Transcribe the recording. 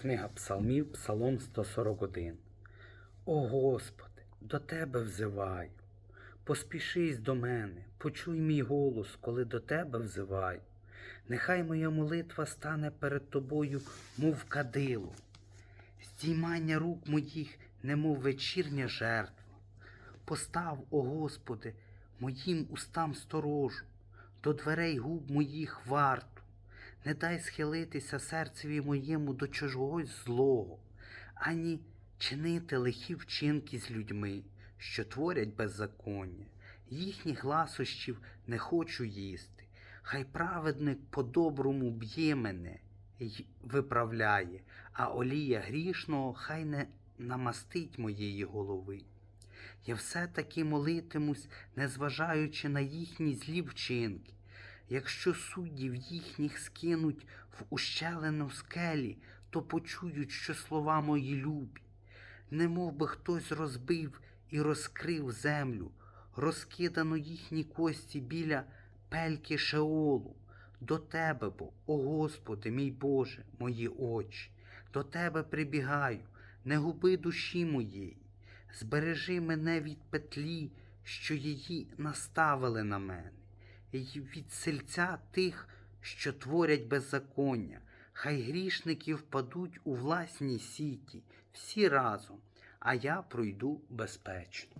Книга Псалмів, Псалом 141. О Господи, до Тебе взиваю. Поспішись до мене, почуй мій голос, коли до Тебе взиваю. Нехай моя молитва стане перед Тобою, мов кадило, здіймання рук моїх, немов вечірня жертва. Постав, о Господи, моїм устам сторожу, до дверей губ моїх варту. Не дай схилитися серцеві моєму до чогось злого, ані чинити лихі вчинки з людьми, що творять беззаконня. Їхніх гласощів не хочу їсти. Хай праведник по-доброму б'є мене й виправляє, а олія грішного хай не намастить моєї голови. Я все-таки молитимусь, незважаючи на їхні злі вчинки. Якщо суддів їхніх скинуть в ущелину скелі, то почують, що слова мої любі. Не мов би хтось розбив і розкрив землю, розкидано їхні кості біля пельки Шеолу. До тебе бо, о Господи, мій Боже, мої очі, до тебе прибігаю, не губи душі моєї, збережи мене від петлі, що її наставили на мене й від сельця тих, що творять беззаконня. Хай грішники впадуть у власні сіті, всі разом, а я пройду безпечно.